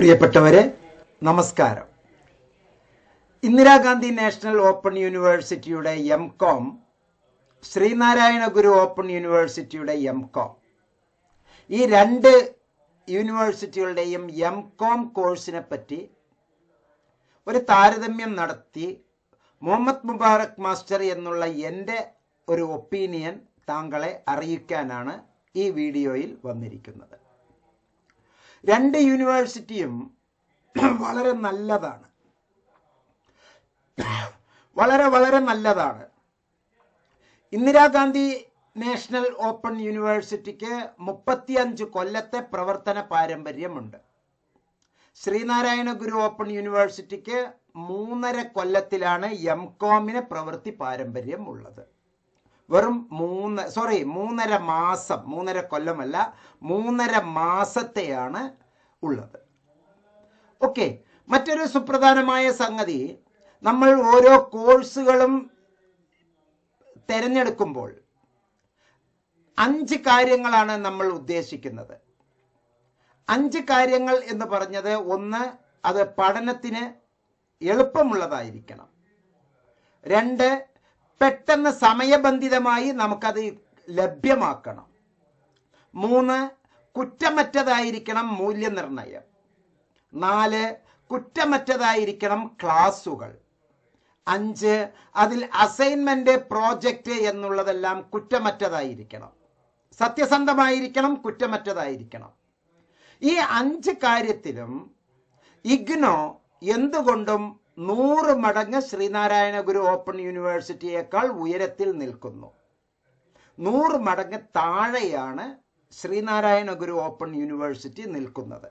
പ്രിയപ്പെട്ടവരെ നമസ്കാരം. Indira Gandhi national open യൂണിവേഴ്സിറ്റിയുടെ M com Sreenarayana Guru open യൂണിവേഴ്സിറ്റിയുടെ എം കോം. ഈ രണ്ട് യൂണിവേഴ്സിറ്റികളുടെയും എം കോം കോഴ്സിനെ പറ്റി ഒരു താരതമ്യം നടത്തി മുഹമ്മദ് മുബാറക് മാസ്റ്റർ എന്നുള്ള എന്റെ ഒരു ഒപ്പീനിയൻ താങ്കളെ അറിയിക്കാനാണ് ഈ വീഡിയോയിൽ വന്നിരിക്കുന്നത്. രണ്ട് യൂണിവേഴ്സിറ്റിയും വളരെ നല്ലതാണ്. വളരെ വളരെ നല്ലതാണ്. ഇന്ദിരാഗാന്ധി നാഷണൽ ഓപ്പൺ യൂണിവേഴ്സിറ്റിക്ക് മുപ്പത്തിയഞ്ച് കൊല്ലത്തെ പ്രവർത്തന പാരമ്പര്യമുണ്ട്. ശ്രീനാരായണ ഗുരു ഓപ്പൺ യൂണിവേഴ്സിറ്റിക്ക് മൂന്നര കൊല്ലത്തിലാണ് എം കോമിന് പ്രവൃത്തി പാരമ്പര്യം ഉള്ളത് വെറും മൂന്ന് സോറി മൂന്നര മാസം മൂന്നര കൊല്ലമല്ല മൂന്നര മാസത്തെയാണ് ഉള്ളത്. ഓക്കെ മറ്റൊരു സുപ്രധാനമായ സംഗതി നമ്മൾ ഓരോ കോഴ്സുകളും തിരഞ്ഞെടുക്കുമ്പോൾ അഞ്ച് കാര്യങ്ങളാണ് നമ്മൾ ഉദ്ദേശിക്കുന്നത്. അഞ്ച് കാര്യങ്ങൾ എന്ന് പറഞ്ഞത് ഒന്ന് അത് പഠനത്തിന് എളുപ്പമുള്ളതായിരിക്കണം. രണ്ട് പെട്ടെന്ന് സമയബന്ധിതമായി നമുക്കത് ലഭ്യമാക്കണം. മൂന്ന് കുറ്റമറ്റതായിരിക്കണം മൂല്യനിർണയം നാല് കുറ്റമറ്റതായിരിക്കണം ക്ലാസുകൾ. അഞ്ച് അതിൽ അസൈൻമെന്റ് പ്രോജക്റ്റ് എന്നുള്ളതെല്ലാം കുറ്റമറ്റതായിരിക്കണം. സത്യസന്ധമായിരിക്കണം കുറ്റമറ്റതായിരിക്കണം. ഈ അഞ്ച് കാര്യത്തിലും ഇഗ്നോ എന്തുകൊണ്ടും നൂറ് മടങ്ങ് ശ്രീനാരായണ ഗുരു ഓപ്പൺ യൂണിവേഴ്സിറ്റിയേക്കാൾ ഉയരത്തിൽ നിൽക്കുന്നു. നൂറ് മടങ്ങ് താഴെയാണ് ശ്രീനാരായണ ഗുരു ഓപ്പൺ യൂണിവേഴ്സിറ്റി നിൽക്കുന്നത്.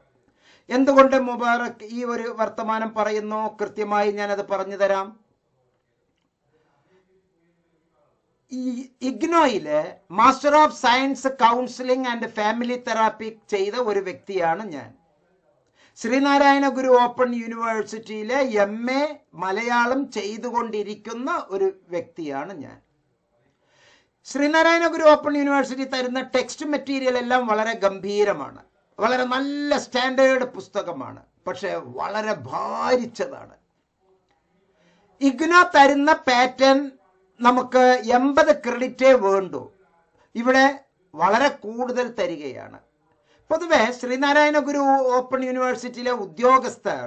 എന്തുകൊണ്ട് മുബാറക് ഈ ഒരു വർത്തമാനം പറയുന്നു? കൃത്യമായി ഞാനത് പറഞ്ഞു തരാം. ഈ ഇഗ്നോയിൽ master of science counselling and family therapy ചെയ്ത ഒരു വ്യക്തിയാണ് ഞാൻ. ശ്രീനാരായണ ഗുരു ഓപ്പൺ യൂണിവേഴ്സിറ്റിയിലെ എം എ മലയാളം ചെയ്തുകൊണ്ടിരിക്കുന്ന ഒരു വ്യക്തിയാണ് ഞാൻ. ശ്രീനാരായണ ഗുരു ഓപ്പൺ യൂണിവേഴ്സിറ്റി തരുന്ന ടെക്സ്റ്റ് മെറ്റീരിയൽ എല്ലാം വളരെ ഗംഭീരമാണ്. വളരെ നല്ല സ്റ്റാൻഡേർഡ് പുസ്തകമാണ്. പക്ഷെ വളരെ ഭാരിച്ചതാണ്. ഇഗ്ന തരുന്ന പാറ്റേൺ നമുക്ക് എൺപത് ക്രെഡിറ്റേ വേണ്ടു. ഇവിടെ വളരെ കൂടുതൽ തരികയാണ്. പൊതുവെ ശ്രീനാരായണ ഗുരു ഓപ്പൺ യൂണിവേഴ്സിറ്റിയിലെ ഉദ്യോഗസ്ഥർ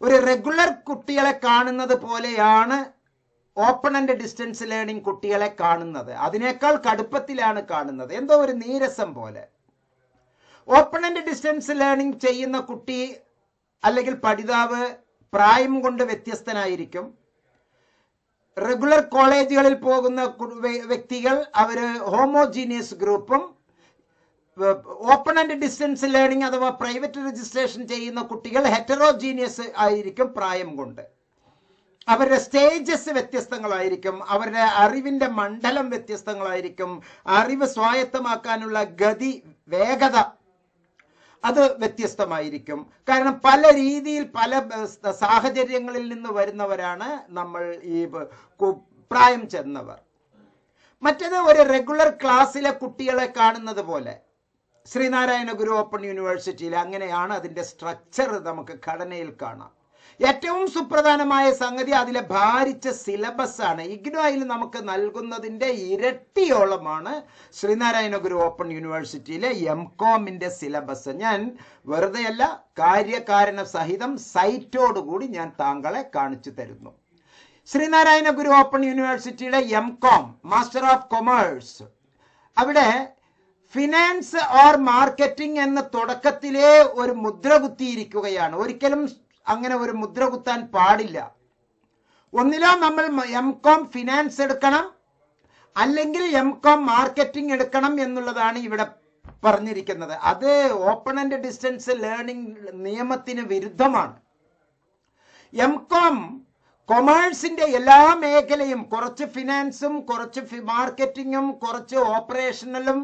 ഒരു റെഗുലർ കുട്ടികളെ കാണുന്നത് പോലെയാണ് ഓപ്പൺ ആൻഡ് ഡിസ്റ്റൻസ് ലേണിംഗ് കുട്ടികളെ കാണുന്നത്. അതിനേക്കാൾ കടുപ്പത്തിലാണ് കാണുന്നത്. എന്തോ ഒരു നീരസം പോലെ. ഓപ്പൺ ആൻഡ് ഡിസ്റ്റൻസ് ലേണിംഗ് ചെയ്യുന്ന കുട്ടി അല്ലെങ്കിൽ പഠിതാവ് പ്രായം കൊണ്ട് വ്യത്യസ്തനായിരിക്കും. റെഗുലർ കോളേജുകളിൽ പോകുന്ന വ്യക്തികൾ അവർ ഹോമോജീനിയസ് ഗ്രൂപ്പും ഓപ്പൺ ആൻഡ് ഡിസ്റ്റൻസ് ലേണിംഗ് അഥവാ പ്രൈവറ്റ് രജിസ്ട്രേഷൻ ചെയ്യുന്ന കുട്ടികൾ ഹെറ്ററോജീനിയസ് ആയിരിക്കും പ്രായം കൊണ്ട്. അവരുടെ സ്റ്റേജസ് വ്യത്യസ്തങ്ങളായിരിക്കും. അവരുടെ അറിവിന്റെ മണ്ഡലം വ്യത്യസ്തങ്ങളായിരിക്കും. അറിവ് സ്വായത്തമാക്കാനുള്ള ഗതി വേഗത അത് വ്യത്യസ്തമായിരിക്കും. കാരണം പല രീതിയിൽ പല സാഹചര്യങ്ങളിൽ നിന്ന് വരുന്നവരാണ് നമ്മൾ ഈ പ്രായം ചെന്നവർ. മറ്റത് ഒരു റെഗുലർ ക്ലാസ്സിലെ കുട്ടികളെ കാണുന്നത് പോലെ. ശ്രീനാരായണ ഗുരു ഓപ്പൺ യൂണിവേഴ്സിറ്റിയിൽ അങ്ങനെയാണ് അതിന്റെ സ്ട്രക്ചർ നമുക്ക് ഘടനയിൽ കാണാം. ഏറ്റവും സുപ്രധാനമായ സംഗതി അതിലെ ഭാരിച്ച സിലബസ് ആണ് ഇഗ്നോയിൽ നമുക്ക് നൽകുന്നതിന്റെ ഇരട്ടിയോളമാണ് ശ്രീനാരായണ ഗുരു ഓപ്പൺ യൂണിവേഴ്സിറ്റിയിലെ എം കോമിന്റെ സിലബസ്. ഞാൻ വെറുതെയല്ല കാര്യകാരണ സഹിതം സൈറ്റോടുകൂടി ഞാൻ താങ്കളെ കാണിച്ചു തരുന്നു. ശ്രീനാരായണ ഗുരു ഓപ്പൺ യൂണിവേഴ്സിറ്റിയുടെ M com master of commerce അവിടെ ഫിനാൻസ് ഓർ മാർക്കറ്റിംഗ് എന്ന തുടക്കത്തിലെ ഒരു മുദ്ര കുത്തിയിരിക്കുകയാണ്. ഒരിക്കലും അങ്ങനെ ഒരു മുദ്ര കുത്താൻ പാടില്ല. ഒന്നിലോ നമ്മൾ എം കോം ഫിനാൻസ് എടുക്കണം അല്ലെങ്കിൽ എം കോം മാർക്കറ്റിംഗ് എടുക്കണം എന്നുള്ളതാണ് ഇവിടെ പറഞ്ഞിരിക്കുന്നത്. അത് ഓപ്പൺ ആൻഡ് ഡിസ്റ്റൻസ് ലേണിംഗ് നിയമത്തിന് വിരുദ്ധമാണ്. എം കോം കൊമേഴ്സിന്റെ എല്ലാ മേഖലയും കുറച്ച് ഫിനാൻസും കുറച്ച് മാർക്കറ്റിങ്ങും കുറച്ച് ഓപ്പറേഷണലും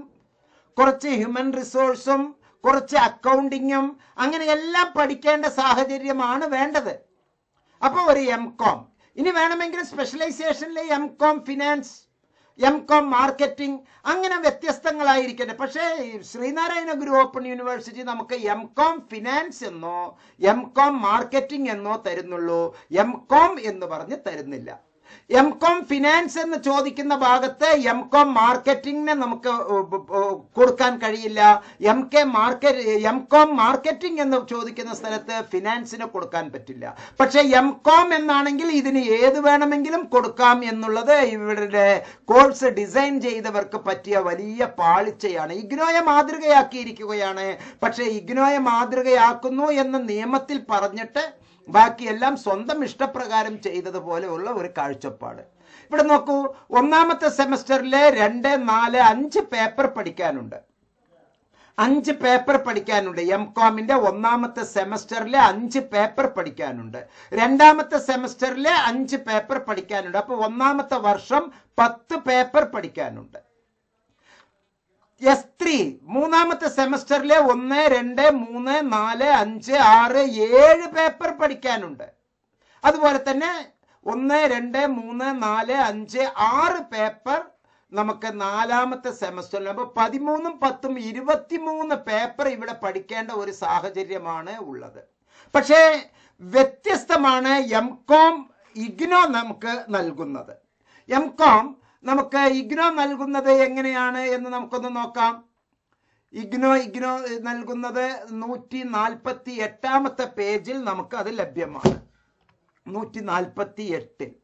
കുറച്ച് ഹ്യൂമൻ റിസോഴ്സും കുറച്ച് അക്കൗണ്ടിങ്ങും അങ്ങനെ എല്ലാം പഠിക്കേണ്ട സാഹചര്യമാണ് വേണ്ടത്. അപ്പോൾ ഒരു എം കോം ഇനി വേണമെങ്കിൽ സ്പെഷ്യലൈസേഷനിലെ M com finance M com marketing അങ്ങനെ വ്യത്യസ്തങ്ങളായിരിക്കട്ടെ. പക്ഷേ ശ്രീനാരായണ ഗുരു ഓപ്പൺ യൂണിവേഴ്സിറ്റി നമുക്ക് എം കോം ഫിനാൻസ് എന്നോ എം കോം മാർക്കറ്റിംഗ് എന്നോ തരുന്നുള്ളൂ. എം കോം എന്ന് പറഞ്ഞ് തരുന്നില്ല. എം കോം ഫിനാൻസ് എന്ന് ചോദിക്കുന്ന ഭാഗത്ത് എം കോം മാർക്കറ്റിംഗിനെ നമുക്ക് കൊടുക്കാൻ കഴിയില്ല. M K market M com marketing എന്ന് ചോദിക്കുന്ന സ്ഥലത്ത് ഫിനാൻസിന് കൊടുക്കാൻ പറ്റില്ല. പക്ഷെ എം കോം എന്നാണെങ്കിൽ ഇതിന് ഏത് വേണമെങ്കിലും കൊടുക്കാം എന്നുള്ളത് ഇവരുടെ കോഴ്സ് ഡിസൈൻ ചെയ്തവർക്ക് പറ്റിയ വലിയ പാളിച്ചയാണ്. ഇഗ്നോയെ മാതൃകയാക്കിയിരിക്കുകയാണ്. പക്ഷേ ഇഗ്നോയെ മാതൃകയാക്കുന്നു എന്ന് നിയമത്തിൽ പറഞ്ഞിട്ട് ബാക്കിയെല്ലാം സ്വന്തം ഇഷ്ടപ്രകാരം ചെയ്തതുപോലെയുള്ള ഒരു കാഴ്ചപ്പാട്. ഇവിടെ നോക്കൂ ഒന്നാമത്തെ സെമസ്റ്ററിലെ രണ്ട് നാല് അഞ്ച് പേപ്പർ പഠിക്കാനുണ്ട്. അഞ്ച് പേപ്പർ പഠിക്കാനുണ്ട്. എം കോമിന്റെ ഒന്നാമത്തെ സെമസ്റ്ററിലെ അഞ്ച് പേപ്പർ പഠിക്കാനുണ്ട്. രണ്ടാമത്തെ സെമസ്റ്ററിലെ അഞ്ച് പേപ്പർ പഠിക്കാനുണ്ട്. അപ്പൊ ഒന്നാമത്തെ വർഷം പത്ത് പേപ്പർ പഠിക്കാനുണ്ട്. എസ് ത്രീ മൂന്നാമത്തെ സെമസ്റ്ററിലെ ഒന്ന് രണ്ട് മൂന്ന് നാല് അഞ്ച് ആറ് ഏഴ് പേപ്പർ പഠിക്കാനുണ്ട്. അതുപോലെ തന്നെ ഒന്ന് രണ്ട് മൂന്ന് നാല് അഞ്ച് ആറ് പേപ്പർ നമുക്ക് നാലാമത്തെ സെമസ്റ്ററിൽ അപ്പോൾ പതിമൂന്നും പത്തും ഇരുപത്തിമൂന്ന് പേപ്പർ ഇവിടെ പഠിക്കേണ്ട ഒരു സാഹചര്യമാണ് ഉള്ളത്. പക്ഷേ വ്യത്യസ്തമാണ് എം കോം ഇഗ്നോ നമുക്ക് നൽകുന്നത്. എം കോം നമുക്ക് ഇഗ്നോ നൽകുന്നത് എങ്ങനെയാണ് എന്ന് നമുക്കൊന്ന് നോക്കാം. ഇഗ്നോ ഇഗ്നോ നൽകുന്നത് നൂറ്റി നാൽപ്പത്തി എട്ടാമത്തെ പേജിൽ നമുക്ക് അത് ലഭ്യമാണ്. നൂറ്റി നാൽപ്പത്തി എട്ടിൽ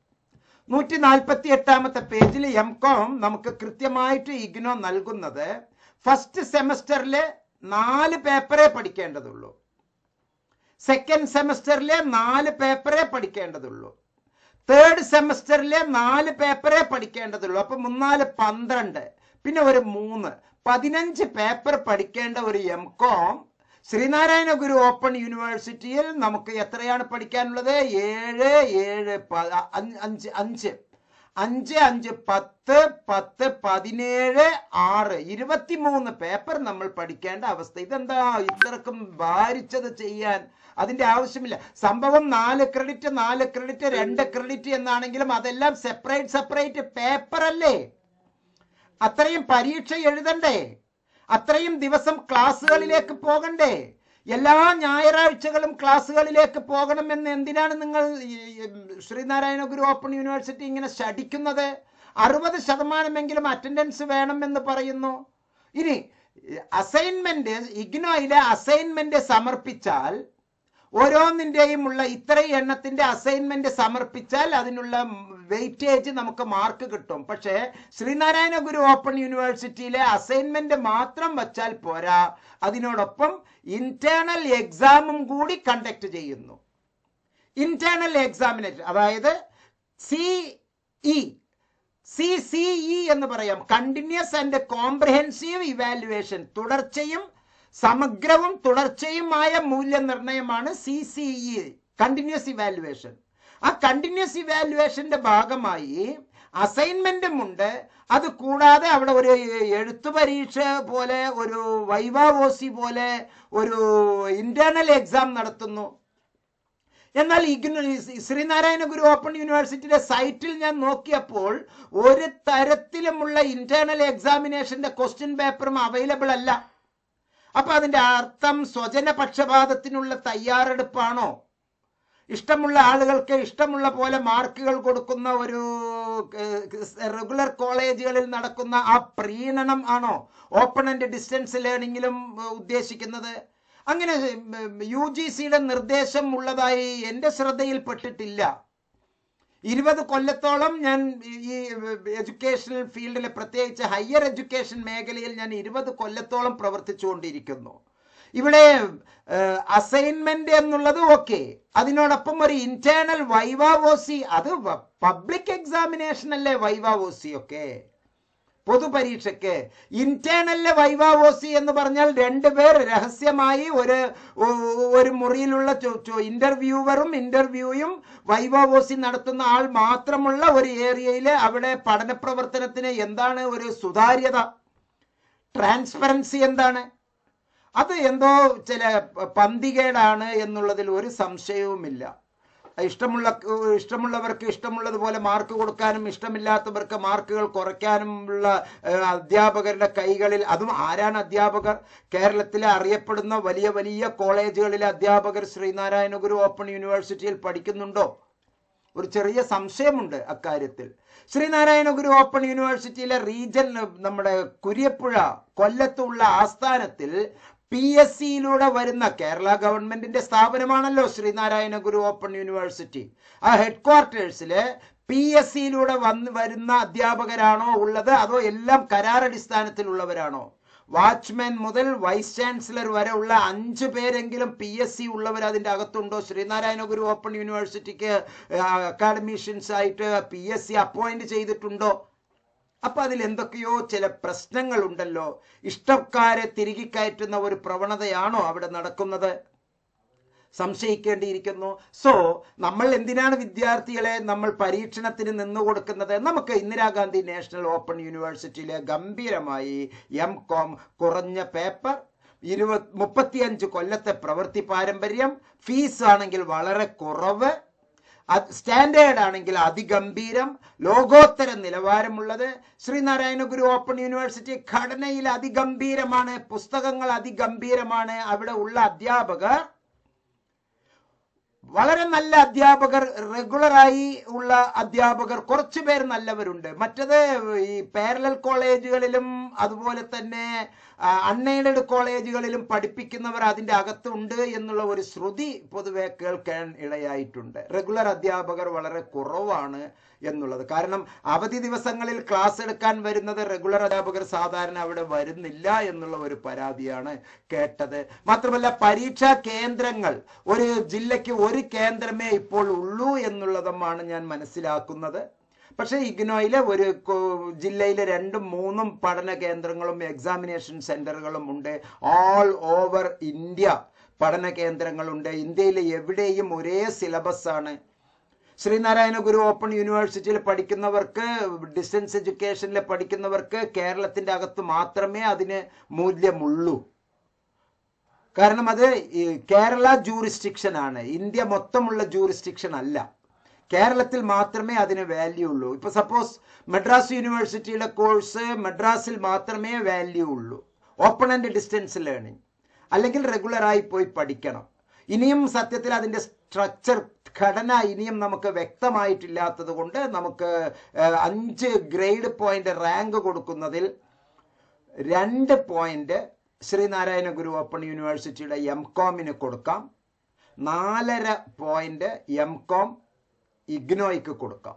നൂറ്റി നാൽപ്പത്തി എട്ടാമത്തെ പേജിൽ എം കോം നമുക്ക് കൃത്യമായിട്ട് ഇഗ്നോ നൽകുന്നത് ഫസ്റ്റ് സെമസ്റ്ററിലെ നാല് പേപ്പറേ പഠിക്കേണ്ടതുള്ളൂ. സെക്കൻഡ് സെമസ്റ്ററിലെ നാല് പേപ്പറേ പഠിക്കേണ്ടതുള്ളൂ. തേർഡ് സെമസ്റ്ററിലെ നാല് പേപ്പറേ പഠിക്കേണ്ടതുള്ളൂ. അപ്പൊ മൂന്നാൽ പന്ത്രണ്ട് പിന്നെ ഒരു മൂന്ന്. പതിനഞ്ച് പേപ്പർ പഠിക്കേണ്ട ഒരു M com Sreenarayana Guru open യൂണിവേഴ്സിറ്റിയിൽ നമുക്ക് എത്രയാണ് പഠിക്കാനുള്ളത്? ഏഴ് ഏഴ് അഞ്ച് അഞ്ച്. അഞ്ച് അഞ്ച് പത്ത് പത്ത് പതിനേഴ് ആറ് ഇരുപത്തിമൂന്ന് പേപ്പർ നമ്മൾ പഠിക്കേണ്ട അവസ്ഥ. ഇതെന്താ? ഇത്രക്കും ഭാരിച്ചത് ചെയ്യാൻ അതിന്റെ ആവശ്യമില്ല. സംഭവം നാല് ക്രെഡിറ്റ് നാല് ക്രെഡിറ്റ് രണ്ട് ക്രെഡിറ്റ് എന്നാണെങ്കിലും അതെല്ലാം സെപ്പറേറ്റ് സെപ്പറേറ്റ് പേപ്പർ അല്ലേ? അത്രയും പരീക്ഷ എഴുതണ്ടേ? അത്രയും ദിവസം ക്ലാസ്സുകളിലേക്ക് പോകണ്ടേ? എല്ലാ ഞായറാഴ്ചകളും ക്ലാസ്സുകളിലേക്ക് പോകണമെന്ന് എന്തിനാണ് നിങ്ങൾ ശ്രീനാരായണ ഗുരു ഓപ്പൺ യൂണിവേഴ്സിറ്റി ഇങ്ങനെ ശടിക്കുന്നത് അറുപത് ശതമാനമെങ്കിലും അറ്റൻഡൻസ് വേണമെന്ന് പറയുന്നു. ഇനി അസൈൻമെന്റ് ഇഗ്നോയിലെ അസൈൻമെന്റ് സമർപ്പിച്ചാൽ ഓരോന്നിന്റെയും ഉള്ള ഇത്രയും എണ്ണത്തിന്റെ അസൈൻമെന്റ് സമർപ്പിച്ചാൽ അതിനുള്ള വെയിറ്റേജ് നമുക്ക് മാർക്ക് കിട്ടും. പക്ഷേ ശ്രീനാരായണ ഗുരു ഓപ്പൺ യൂണിവേഴ്സിറ്റിയിലെ അസൈൻമെന്റ് മാത്രം വച്ചാൽ പോരാ. അതിനോടൊപ്പം ഇന്റേണൽ എക്സാമും കൂടി കണ്ടക്ട് ചെയ്യുന്നു. ഇന്റേണൽ എക്സാമിനേഷൻ അതായത് C E C C E എന്ന് പറയാം. കണ്ടിന്യൂസ് ആൻഡ് കോംപ്രഹെൻസീവ് ഇവാലുവേഷൻ തുടർച്ചയും സമഗ്രവും തുടർച്ചയുമായ മൂല്യനിർണയമാണ് C C E continuous evaluation ആ കണ്ടിന്യൂസ് ഇവാലുവേഷന്റെ ഭാഗമായി അസൈൻമെന്റും ഉണ്ട്. അത് കൂടാതെ അവിടെ ഒരു എഴുത്തു പരീക്ഷ പോലെ ഒരു വൈവാവോസി പോലെ ഒരു ഇന്റേണൽ എക്സാം നടത്തുന്നു. എന്നാൽ ശ്രീനാരായണ ഗുരു ഓപ്പൺ യൂണിവേഴ്സിറ്റിയുടെ സൈറ്റിൽ ഞാൻ നോക്കിയപ്പോൾ ഒരു തരത്തിലുമുള്ള ഇന്റേണൽ എക്സാമിനേഷന്റെ ക്വസ്റ്റ്യൻ പേപ്പറും അവൈലബിൾ അല്ല. അപ്പൊ അതിന്റെ അർത്ഥം സ്വജന പക്ഷപാതത്തിനുള്ള തയ്യാറെടുപ്പാണോ? ഇഷ്ടമുള്ള ആളുകൾക്ക് ഇഷ്ടമുള്ള പോലെ മാർക്കുകൾ കൊടുക്കുന്ന ഒരു റെഗുലർ കോളേജുകളിൽ നടക്കുന്ന ആ പ്രീണനം ആണോ? ഓപ്പൺ ആൻഡ് ഡിസ്റ്റൻസ് ലേണിംഗിലും ഉദ്ദേശിക്കുന്നത്. അങ്ങനെ യു ജി സിയുടെ നിർദ്ദേശം ഉള്ളതായി എന്റെ ശ്രദ്ധയിൽപ്പെട്ടിട്ടില്ല. ഇരുപത് കൊല്ലത്തോളം ഞാൻ ഈ എഡ്യൂക്കേഷണൽ ഫീൽഡിൽ പ്രത്യേകിച്ച് ഹയർ എഡ്യൂക്കേഷൻ മേഖലയിൽ ഞാൻ ഇരുപത് കൊല്ലത്തോളം പ്രവർത്തിച്ചുകൊണ്ടിരിക്കുന്നു. ഇവിടെ അസൈൻമെന്റ് എന്നുള്ളത് ഓക്കെ അതിനോടൊപ്പം ഒരു ഇന്റേണൽ വൈവാവോസി അത് പബ്ലിക് എക്സാമിനേഷൻ അല്ലേ വൈവാവോസി ഒക്കെ? പൊതുപരീക്ഷയ്ക്ക്. ഇന്റേണലിലെ വൈവാവോസി എന്ന് പറഞ്ഞാൽ രണ്ടുപേർ രഹസ്യമായി ഒരു ഒരു മുറിയിലുള്ള ഇന്റർവ്യൂവറും ഇന്റർവ്യൂയും വൈവാവോസി നടത്തുന്ന ആൾ മാത്രമുള്ള ഒരു ഏരിയയിൽ അവിടെ പഠന പ്രവർത്തനത്തിന് എന്താണ് ഒരു സുതാര്യത? ട്രാൻസ്പെറൻസി എന്താണ്? അത് എന്തോ ചില പന്തികേടാണ് എന്നുള്ളതിൽ ഒരു സംശയവുമില്ല. ഇഷ്ടമുള്ള ഇഷ്ടമുള്ളവർക്ക് ഇഷ്ടമുള്ളതുപോലെ മാർക്ക് കൊടുക്കാനും ഇഷ്ടമില്ലാത്തവർക്ക് മാർക്കുകൾ കുറയ്ക്കാനുമുള്ള അധ്യാപകരുടെ കൈകളിൽ അതും ആരാണ് അധ്യാപകർ? കേരളത്തിലെ അറിയപ്പെടുന്ന വലിയ വലിയ കോളേജുകളിലെ അധ്യാപകർ ശ്രീനാരായണ ഗുരു ഓപ്പൺ യൂണിവേഴ്സിറ്റിയിൽ പഠിക്കുന്നുണ്ടോ? ഒരു ചെറിയ സംശയമുണ്ട് അക്കാര്യത്തിൽ. ശ്രീനാരായണ ഗുരു ഓപ്പൺ യൂണിവേഴ്സിറ്റിയിലെ റീജൻ നമ്മുടെ കുര്യപ്പുഴ കൊല്ലത്തുള്ള ആസ്ഥാനത്തിൽ പി എസ് സിയിലൂടെ വരുന്ന കേരള ഗവൺമെന്റിന്റെ സ്ഥാപനമാണല്ലോ ശ്രീനാരായണ ഗുരു ഓപ്പൺ യൂണിവേഴ്സിറ്റി. ആ ഹെഡ് ക്വാർട്ടേഴ്സിൽ പി എസ് സിയിലൂടെ വന്ന് വരുന്ന അധ്യാപകരാണോ ഉള്ളത്? അതോ എല്ലാം കരാറടിസ്ഥാനത്തിലുള്ളവരാണോ വാച്ച്മാൻ മുതൽ വൈസ് ചാൻസലർ വരെ ഉള്ള അഞ്ച് പേരെങ്കിലും പി എസ് സി ഉള്ളവർ അതിന്റെ അകത്തുണ്ടോ? ശ്രീനാരായണ ഗുരു ഓപ്പൺ യൂണിവേഴ്സിറ്റിക്ക് അക്കാഡമീഷ്യൻസ് ആയിട്ട് പി എസ് സി അപ്പോയിന്റ് ചെയ്തിട്ടുണ്ടോ? അപ്പൊ അതിൽ എന്തൊക്കെയോ ചില പ്രശ്നങ്ങൾ ഉണ്ടല്ലോ ഇഷ്ടക്കാരെ തിരികെ കയറ്റുന്ന ഒരു പ്രവണതയാണോ അവിടെ നടക്കുന്നത്? സംശയിക്കേണ്ടിയിരിക്കുന്നു. സോ നമ്മൾ എന്തിനാണ് വിദ്യാർത്ഥികളെ നമ്മൾ പരീക്ഷണത്തിന് നിന്നു കൊടുക്കുന്നത്? നമുക്ക് ഇന്ദിരാഗാന്ധി നാഷണൽ ഓപ്പൺ യൂണിവേഴ്സിറ്റിയിലെ ഗംഭീരമായി എം കോം കുറഞ്ഞ പേപ്പർ ഇരുപത് മുപ്പത്തിയഞ്ച് കൊല്ലത്തെ പ്രവൃത്തി പാരമ്പര്യം ഫീസ് ആണെങ്കിൽ വളരെ കുറവ് സ്റ്റാൻഡേർഡ് ആണെങ്കിൽ അതിഗംഭീരം ലോകോത്തര നിലവാരമുള്ളത്. ശ്രീനാരായണ ഗുരു ഓപ്പൺ യൂണിവേഴ്സിറ്റി ഘടനയിൽ അതിഗംഭീരമാണ്. പുസ്തകങ്ങൾ അതിഗംഭീരമാണ്. അവിടെ ഉള്ള അധ്യാപകർ വളരെ നല്ല അധ്യാപകർ റെഗുലറായി ഉള്ള അധ്യാപകർ കുറച്ചു പേർ നല്ലവരുണ്ട്. മറ്റത് ഈ പാരലൽ കോളേജുകളിലും അതുപോലെ തന്നെ അൺഎയ്ഡഡ് കോളേജുകളിലും പഠിപ്പിക്കുന്നവർ അതിന്റെ അകത്തുണ്ട് എന്നുള്ള ഒരു ശ്രുതി പൊതുവെ കേൾക്കാൻ ഇടയായിട്ടുണ്ട്. റെഗുലർ അധ്യാപകർ വളരെ കുറവാണ് എന്നുള്ളത്. കാരണം അവധി ദിവസങ്ങളിൽ ക്ലാസ് എടുക്കാൻ വരുന്നത് റെഗുലർ അധ്യാപകർ സാധാരണ അവിടെ വരുന്നില്ല എന്നുള്ള ഒരു പരാതിയാണ് കേട്ടത്. മാത്രമല്ല പരീക്ഷാ കേന്ദ്രങ്ങൾ ഒരു ജില്ലയ്ക്ക് ഒരു കേന്ദ്രമേ ഇപ്പോൾ ഉള്ളൂ എന്നുള്ളതുമാണ് ഞാൻ മനസ്സിലാക്കുന്നത്. പക്ഷേ ഇഗ്നോയിലെ ഒരു ജില്ലയിലെ രണ്ടും മൂന്നും പഠന കേന്ദ്രങ്ങളും എക്സാമിനേഷൻ സെന്ററുകളും ഉണ്ട്. ഓൾ ഓവർ ഇന്ത്യ പഠന കേന്ദ്രങ്ങളുണ്ട്. ഇന്ത്യയിൽ എവിടെയും ഒരേ സിലബസ് ആണ്. ശ്രീനാരായണ ഗുരു ഓപ്പൺ യൂണിവേഴ്സിറ്റിയിൽ പഠിക്കുന്നവർക്ക് ഡിസ്റ്റൻസ് എഡ്യൂക്കേഷനിൽ പഠിക്കുന്നവർക്ക് കേരളത്തിന്റെ അകത്ത് മാത്രമേ അതിന് മൂല്യമുള്ളൂ. കാരണം അത് കേരള ജൂറിസ്ഡിക്ഷൻ ആണ്. ഇന്ത്യ മൊത്തമുള്ള ജൂറിസ്ഡിക്ഷൻ അല്ല. കേരളത്തിൽ മാത്രമേ അതിന് വാല്യൂ ഉള്ളൂ ഇപ്പൊ സപ്പോസ് മദ്രാസ് യൂണിവേഴ്സിറ്റിയുടെ കോഴ്സ് മദ്രാസിൽ മാത്രമേ വാല്യൂ ഉള്ളൂ ഓപ്പൺ ആൻഡ് ഡിസ്റ്റൻസ് ലേണിംഗ് അല്ലെങ്കിൽ റെഗുലറായി പോയി പഠിക്കണം. ഇനിയും സത്യത്തിൽ അതിന്റെ സ്ട്രക്ചർ ഘടന ഇനിയും നമുക്ക് വ്യക്തമായിട്ടില്ലാത്തത് കൊണ്ട് നമുക്ക് അഞ്ച് ഗ്രേഡ് പോയിന്റ് റാങ്ക് കൊടുക്കുന്നതിൽ രണ്ട് പോയിന്റ് ശ്രീനാരായണ ഗുരു ഓപ്പൺ യൂണിവേഴ്സിറ്റിയുടെ എം കോമിന് കൊടുക്കാം. നാലര പോയിന്റ് എം കോം ഇഗ്നോയ്ക്ക് കൊടുക്കാം.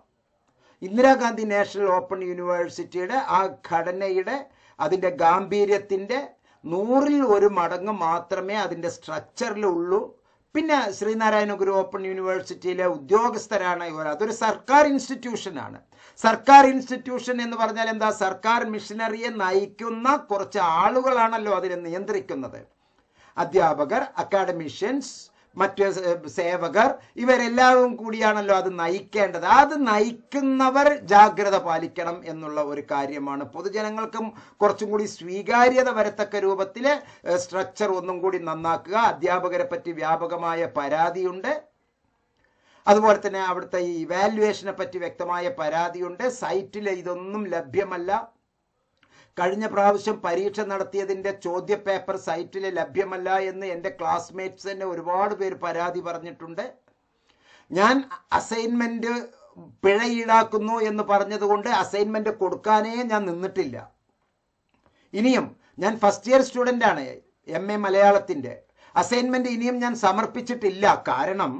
ഇന്ദിരാഗാന്ധി നാഷണൽ ഓപ്പൺ യൂണിവേഴ്സിറ്റിയുടെ ആ ഘടനയുടെ അതിന്റെ ഗാംഭീര്യത്തിന്റെ നൂറിൽ ഒരു മടങ്ങ് മാത്രമേ അതിന്റെ സ്ട്രക്ചറിൽ ഉള്ളൂ. പിന്നെ ശ്രീനാരായണ ഗുരു ഓപ്പൺ യൂണിവേഴ്സിറ്റിയിലെ ഉദ്യോഗസ്ഥരാണ് ഇവർ. അതൊരു സർക്കാർ ഇൻസ്റ്റിറ്റ്യൂഷനാണ് സർക്കാർ ഇൻസ്റ്റിറ്റ്യൂഷൻ എന്ന് പറഞ്ഞാൽ എന്താ? സർക്കാർ മിഷനറിയെ നയിക്കുന്ന കുറച്ച് ആളുകളാണല്ലോ അതിനെ നിയന്ത്രിക്കുന്നത്. അധ്യാപകർ അക്കാഡമിഷ്യൻസ് മറ്റ് സേവകർ ഇവരെല്ലാവരും കൂടിയാണല്ലോ അത് നയിക്കേണ്ടത്. അത് നയിക്കുന്നവർ ജാഗ്രത പാലിക്കണം എന്നുള്ള ഒരു കാര്യമാണ്. പൊതുജനങ്ങൾക്കും കുറച്ചും കൂടി സ്വീകാര്യത വരത്തക്ക രൂപത്തിൽ സ്ട്രക്ചർ ഒന്നും കൂടി നന്നാക്കുക. അധ്യാപകരെ പറ്റി വ്യാപകമായ പരാതിയുണ്ട്. അതുപോലെ തന്നെ അവിടുത്തെ ഈ ഇവാലുവേഷനെ പറ്റി വ്യക്തമായ പരാതിയുണ്ട്. സൈറ്റിൽ ഇതൊന്നും ലഭ്യമല്ല. കഴിഞ്ഞ പ്രാവശ്യം പരീക്ഷ നടത്തിയതിന്റെ ചോദ്യ പേപ്പർ സൈറ്റിൽ ലഭ്യമല്ല എന്ന് എന്റെ ക്ലാസ്മേറ്റ്സ് തന്നെ ഒരുപാട് പേര് പരാതി പറഞ്ഞിട്ടുണ്ട്. ഞാൻ അസൈൻമെന്റ് പിഴ ഈടാക്കുന്നു എന്ന് പറഞ്ഞതുകൊണ്ട് അസൈൻമെന്റ് കൊടുക്കാനേ ഞാൻ നിന്നിട്ടില്ല. ഇനിയും ഞാൻ ഫസ്റ്റ് ഇയർ സ്റ്റുഡന്റ് ആണ് എം എ മലയാളത്തിന്റെ അസൈൻമെന്റ് ഇനിയും ഞാൻ സമർപ്പിച്ചിട്ടില്ല. കാരണം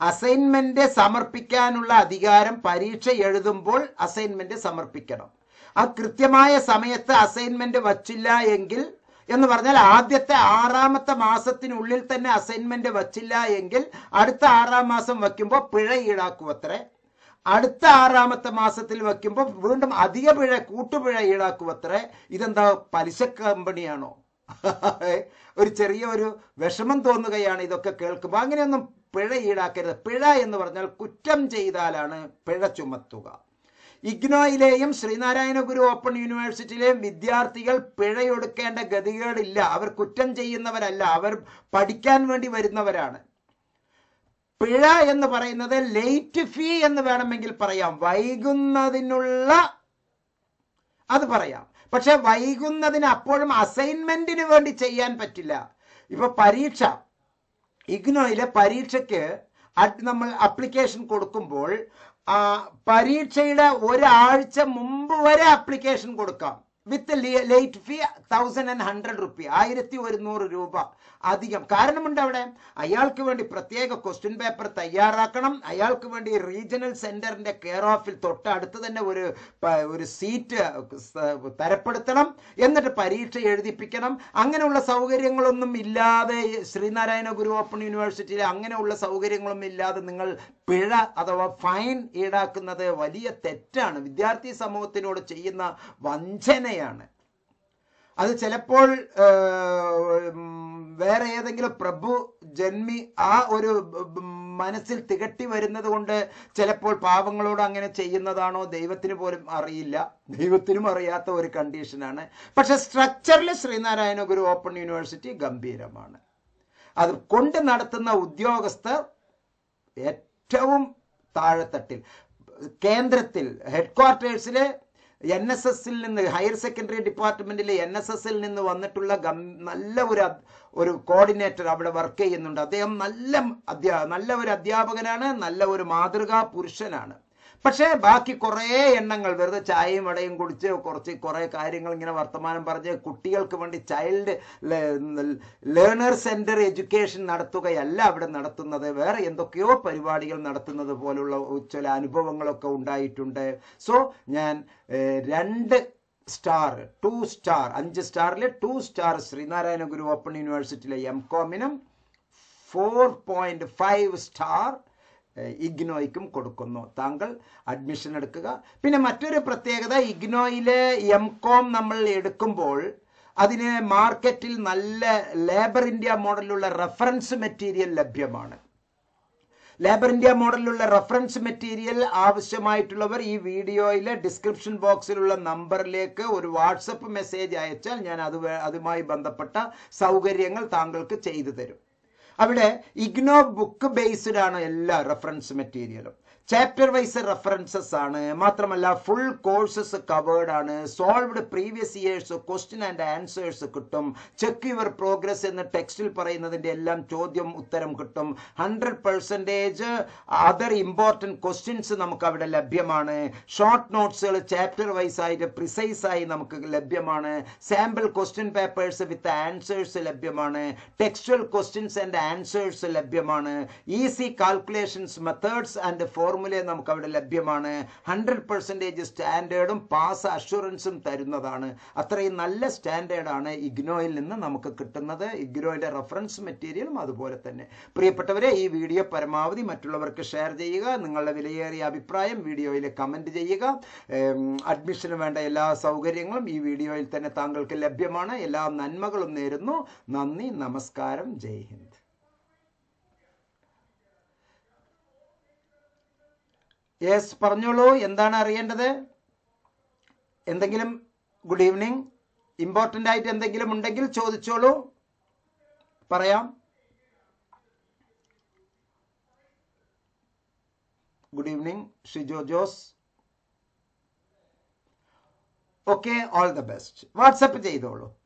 അസൈൻമെന്റ് സമർപ്പിക്കാനുള്ള അധികാരം പരീക്ഷ എഴുതുമ്പോൾ അസൈൻമെന്റ് സമർപ്പിക്കണം. ആ കൃത്യമായ സമയത്ത് അസൈൻമെന്റ് വച്ചില്ല എങ്കിൽ എന്ന് പറഞ്ഞാൽ ആദ്യത്തെ ആറാമത്തെ മാസത്തിനുള്ളിൽ തന്നെ അസൈൻമെന്റ് വച്ചില്ല എങ്കിൽ അടുത്ത ആറാം മാസം വയ്ക്കുമ്പോൾ പിഴ ഈടാക്കും അത്രേ അടുത്ത ആറാമത്തെ മാസത്തിൽ വയ്ക്കുമ്പോൾ വീണ്ടും അധിക പിഴ കൂട്ടുപിഴ ഈടാക്കും അത്രേ ഇതെന്താ പലിശ കമ്പനിയാണോ? ഒരു ചെറിയ ഒരു വിഷമം തോന്നുകയാണ് ഇതൊക്കെ കേൾക്കുമ്പോൾ അങ്ങനെയൊന്നും പിഴ ഈടാക്കരുത്. പിഴ എന്ന് പറഞ്ഞാൽ കുറ്റം ചെയ്താലാണ് പിഴ ചുമത്തുക. ഇഗ്നോയിലെയും ശ്രീനാരായണ ഗുരു ഓപ്പൺ യൂണിവേഴ്സിറ്റിയിലെയും വിദ്യാർത്ഥികൾ പിഴയൊടുക്കേണ്ട ഗതികേടില്ല. അവർ കുറ്റം ചെയ്യുന്നവരല്ല. അവർ പഠിക്കാൻ വേണ്ടി വരുന്നവരാണ്. പിഴ എന്ന് പറയുന്നത് ലേറ്റ് ഫീ എന്ന് വേണമെങ്കിൽ പറയാം. വൈകുന്നതിനുള്ള അത് പറയാം. പക്ഷെ വൈകുന്നതിന് അപ്പോഴും അസൈൻമെന്റിന് വേണ്ടി ചെയ്യാൻ പറ്റില്ല. ഇപ്പൊ പരീക്ഷ. ഇഗ്നോയിലെ പരീക്ഷയ്ക്ക് നമ്മൾ അപ്ലിക്കേഷൻ കൊടുക്കുമ്പോൾ പരീക്ഷയുടെ ഒരാഴ്ച മുമ്പ് വരെ അപ്ലിക്കേഷൻ കൊടുക്കാം. With late fee thousand and hundred rupee ആയിരത്തി ഒരുന്നൂറ് രൂപ അധികം. കാരണമുണ്ട് അവിടെ? അയാൾക്ക് വേണ്ടി പ്രത്യേക ക്വസ്റ്റ്യൻ പേപ്പർ തയ്യാറാക്കണം. അയാൾക്ക് വേണ്ടി റീജിയണൽ സെന്ററിന്റെ കെയർ ഓഫിൽ തൊട്ടടുത്ത് തന്നെ ഒരു ഒരു സീറ്റ് തരപ്പെടുത്തണം. എന്നിട്ട് പരീക്ഷ എഴുതിപ്പിക്കണം. അങ്ങനെയുള്ള സൗകര്യങ്ങളൊന്നും ഇല്ലാതെ ശ്രീനാരായണ ഗുരു ഓപ്പൺ യൂണിവേഴ്സിറ്റിയിൽ അങ്ങനെയുള്ള സൗകര്യങ്ങളൊന്നും ഇല്ലാതെ നിങ്ങൾ പിഴ അഥവാ ഫൈൻ ഈടാക്കുന്നത് വലിയ തെറ്റാണ്. വിദ്യാർത്ഥി സമൂഹത്തിനോട് ചെയ്യുന്ന വഞ്ചനയാണ് അത് ചിലപ്പോൾ വേറെ ഏതെങ്കിലും പ്രഭു ജന്മി ആ ഒരു മനസ്സിൽ തികട്ടി വരുന്നത് കൊണ്ട് ചിലപ്പോൾ പാവങ്ങളോട് അങ്ങനെ ചെയ്യുന്നതാണോ ദൈവത്തിന് പോലും അറിയില്ല. ദൈവത്തിനും അറിയാത്ത ഒരു കണ്ടീഷനാണ് പക്ഷെ സ്ട്രക്ചറിൽ ശ്രീനാരായണ ഗുരു ഓപ്പൺ യൂണിവേഴ്സിറ്റി ഗംഭീരമാണ്. അത് കൊണ്ട് നടത്തുന്ന ഉദ്യോഗസ്ഥർ ഏറ്റവും താഴെത്തട്ടിൽ കേന്ദ്രത്തിൽ ഹെഡ് ക്വാർട്ടേഴ്സിൽ എൻ എസ് എസിൽ നിന്ന് ഹയർ സെക്കൻഡറി ഡിപ്പാർട്ട്മെന്റിലെ എൻ എസ് എസിൽ നിന്ന് വന്നിട്ടുള്ള നല്ല ഒരു ഒരു കോർഡിനേറ്റർ അവിടെ വർക്ക് ചെയ്യുന്നുണ്ട്. അദ്ദേഹം നല്ല അധ്യാ നല്ല ഒരു അധ്യാപകനാണ് നല്ല ഒരു മാതൃകാ പുരുഷനാണ്. പക്ഷേ ബാക്കി കുറേ എണ്ണങ്ങൾ വെറുതെ ചായയും വടയും കുടിച്ച് കുറച്ച് കുറേ കാര്യങ്ങൾ ഇങ്ങനെ വർത്തമാനം പറഞ്ഞ് കുട്ടികൾക്ക് വേണ്ടി ചൈൽഡ് ലേണർ സെന്റർ എഡ്യൂക്കേഷൻ നടത്തുകയല്ല അവിടെ നടത്തുന്നത്. വേറെ എന്തൊക്കെയോ പരിപാടികൾ നടത്തുന്നത് പോലുള്ള ചില അനുഭവങ്ങളൊക്കെ ഉണ്ടായിട്ടുണ്ട്. സോ ഞാൻ രണ്ട് സ്റ്റാർ ടു സ്റ്റാർ അഞ്ച് സ്റ്റാറിൽ two star Sreenarayana Guru open യൂണിവേഴ്സിറ്റിയിലെ എം കോമിനും ഫോർ പോയിന്റ് ഫൈവ് സ്റ്റാർ ഇഗ്നോയ്ക്കും കൊടുക്കുന്നു. താങ്കൾ അഡ്മിഷൻ എടുക്കുക. പിന്നെ മറ്റൊരു പ്രത്യേകത ഇഗ്നോയിലെ എം കോം നമ്മൾ എടുക്കുമ്പോൾ അതിന് മാർക്കറ്റിൽ നല്ല ലേബർ ഇന്ത്യ മോഡലിലുള്ള റെഫറൻസ് മെറ്റീരിയൽ ലഭ്യമാണ്. ലേബർ ഇന്ത്യ മോഡലിലുള്ള റെഫറൻസ് മെറ്റീരിയൽ ആവശ്യമായിട്ടുള്ളവർ ഈ വീഡിയോയിലെ ഡിസ്ക്രിപ്ഷൻ ബോക്സിലുള്ള നമ്പറിലേക്ക് ഒരു വാട്സപ്പ് മെസ്സേജ് അയച്ചാൽ ഞാൻ അത് അതുമായി ബന്ധപ്പെട്ട സൗകര്യങ്ങൾ താങ്കൾക്ക് ചെയ്തു തരും. അവിടെ ഇഗ്നോ ബുക്ക് ബേസ്ഡ് ആണ് എല്ലാ റെഫറൻസ് മെറ്റീരിയലും ചാപ്റ്റർ വൈസ് റെഫറൻസസ് ആണ്. മാത്രമല്ല ഫുൾ കോഴ്സസ് കവേർഡ് ആണ്. Solved previous years question and answers കിട്ടും. ചെക്ക് യുവർ പ്രോഗ്രസ് എന്ന് ടെക്സ്റ്റിൽ പറയുന്നതിന്റെ എല്ലാം ചോദ്യം ഉത്തരം കിട്ടും. Hundred percentage other important questions നമുക്ക് അവിടെ ലഭ്യമാണ്. ഷോർട്ട് നോട്ട്സുകൾ ചാപ്റ്റർ വൈസ് ആയിട്ട് പ്രിസൈസ് ആയി നമുക്ക് ലഭ്യമാണ്. Sample question papers with answers ലഭ്യമാണ്. ടെക്സ്റ്റൽ ക്വസ്റ്റ്യൻസ് ആൻഡ് ആൻസേഴ്സ് ലഭ്യമാണ്. Easy calculations methods and formula നമുക്ക് അവിടെ ലഭ്യമാണ്. ഹൺഡ്രഡ് പെർസെന്റേജ് സ്റ്റാൻഡേർഡും പാസ് അഷുറൻസും തരുന്നതാണ്. അത്രയും നല്ല സ്റ്റാൻഡേർഡാണ് ഇഗ്നോയിൽ നിന്ന് നമുക്ക് കിട്ടുന്നത്. ഇഗ്നോയുടെ റെഫറൻസ് മെറ്റീരിയലും അതുപോലെ തന്നെ. പ്രിയപ്പെട്ടവരെ ഈ വീഡിയോ പരമാവധി മറ്റുള്ളവർക്ക് ഷെയർ ചെയ്യുക. നിങ്ങളുടെ വിലയേറിയ അഭിപ്രായം വീഡിയോയിൽ കമന്റ് ചെയ്യുക. അഡ്മിഷന് വേണ്ട എല്ലാ സൗകര്യങ്ങളും ഈ വീഡിയോയിൽ തന്നെ താങ്കൾക്ക് ലഭ്യമാണ്. എല്ലാ നന്മകളും നേരുന്നു. നന്ദി നമസ്കാരം. ജയ് ഹിന്ദ്. യെസ് പറഞ്ഞോളൂ. എന്താണ് അറിയേണ്ടത്? എന്തെങ്കിലും ഗുഡ് ഈവനിങ് ഇമ്പോർട്ടന്റ് ആയിട്ട് എന്തെങ്കിലും ഉണ്ടെങ്കിൽ ചോദിച്ചോളൂ. പറയാം. Good evening Shijo Jose okay all the best WhatsApp ചെയ്തോളൂ.